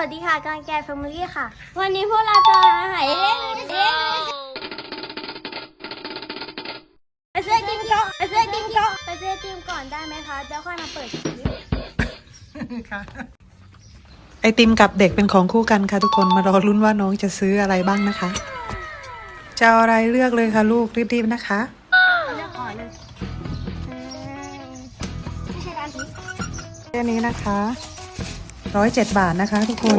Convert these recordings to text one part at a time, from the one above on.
วัสดีค่ะการแกแฟมิลี่ค่ะ วันนี้พวกเราจะหายเล่นเล่นไปซื้อติมก่อนไปซื้อติมก่อนไปซื้อติมก่อนได้ไหมคะเดี๋ยวค่อยมาเปิดค่ะไอติมกับเด็กเป็นของคู่กันค่ะทุกคนมารอลุ้นว่าน้องจะซื้ออะไรบ้างนะคะ จะอะไรเลือกเลยค่ะลูกรีบๆนะคะเลือกก่อนเลยอืมไม่ใช่ร้านนี้แค่นี้นะคะ ร้อยเจ็ดบาทนะคะทุกคน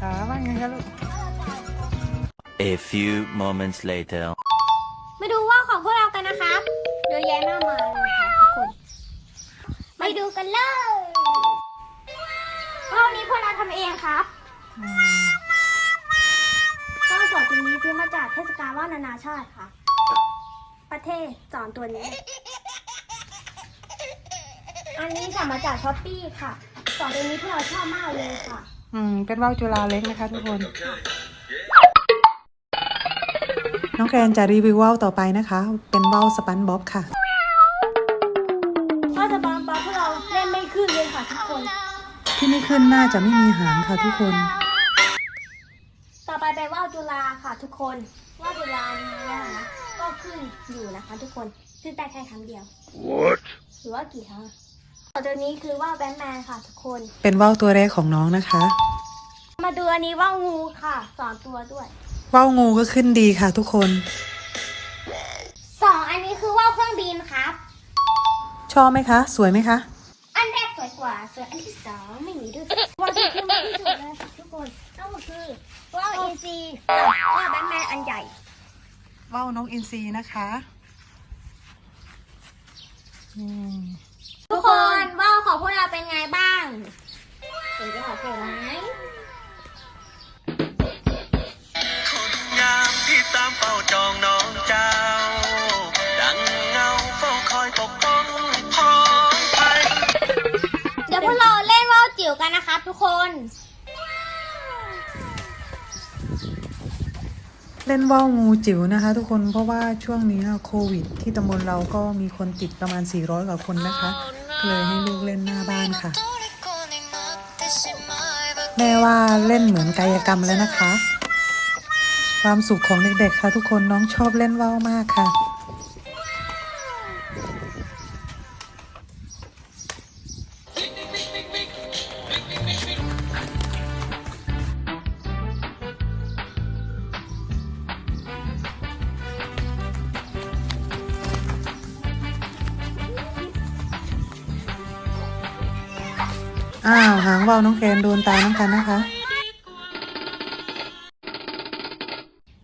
ถามว่าไงคะลูก A few moments later. มาดูว่าวของพวกเรากันนะครับเยอะแยะมากมายเลยค่ะทุกคนไปดูกันเลยว่าวนี้พวกเราทำเองครับก็สอนตัวนี้ซื้อมาจากเทศกาลว่าวนานาชาติค่ะ ประเทศสอนตัวนี้ อันนี้สั่งมาจากช้อปปี้ค่ะสอนตัวนี้พวกเราชอบมากเลยค่ะ อืม เป็นว่าวจุฬาเล็กนะคะทุกคน น้องแกรนจะรีวิวว่าวต่อไปนะคะ เป็นว่าวสปันบ๊อบค่ะว่าจะบอลบอลพวกเราเล่นไม่ขึ้นเลยค่ะทุกคน ที่ไม่ขึ้นน่าจะไม่มีหางค่ะทุกคน ต่อไปเป็นว่าวจุฬาค่ะทุกคน ว่าวจุฬานี้นะคะก็ขึ้นอยู่นะคะ ทุกคน ขึ้นได้แค่ครั้งเดียว What? หรือว่ากี่ครั้ง ตัวนี้คือว่าวแบทแมนค่ะทุกคน เป็นว่าวตัวแรกของน้องนะคะ มาดูอันนี้ว่าวงูค่ะสอนตัวด้วย ว่าวงูก็ขึ้นดีค่ะทุกคน สองอันนี้คือว่าวเครื่องบินครับ ชอบไหมคะ สวยไหมคะ อันแรกสวยกว่า ส่วนอันที่สองไม่มีด้วยว่าวที่ขึ้นมากที่สุดเลยค่ะทุกคนนั่นก็คือว่าวอินซีกับว่าวแบทแมนอันใหญ่ ว่าวน้องอินซีนะคะ อืมทุกคน เราเป็นไงบ้างสวยจังเลยไหมยามที่ตามเฝ้าจองน้องเจ้า ดังเงาเฝ้าคอยปกป้องพ้องไทยเดี๋ยวพวกเราเล่นว่าวจิ๋วกันนะครับทุกคน เล่นว่าวงูจิ๋วนะคะ ทุกคนเพราะว่าช่วงนี้โควิด ที่ตำบลเราก็มีคนติดประมาณ 400 กว่าคนนะคะก็เลยให้ลูกเล่นหน้าบ้านค่ะ แม่ว่าเล่นเหมือนกายกรรมแล้วนะคะ ความสุขของเด็กๆค่ะทุกคนน้องชอบเล่นว่าวมากค่ะ อ้าว หางว่าวน้องแกนโดนตาน้องกันนะคะ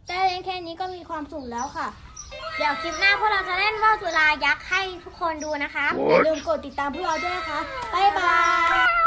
แต่เล่นแค่นี้ก็มีความสุขแล้วค่ะ เดี๋ยวคลิปหน้าพวกเราจะเล่นว่าวจุฬายักษ์ให้ทุกคนดูนะคะอย่าลืมกดติดตามพวกเราด้วยนะคะ บ๊ายบาย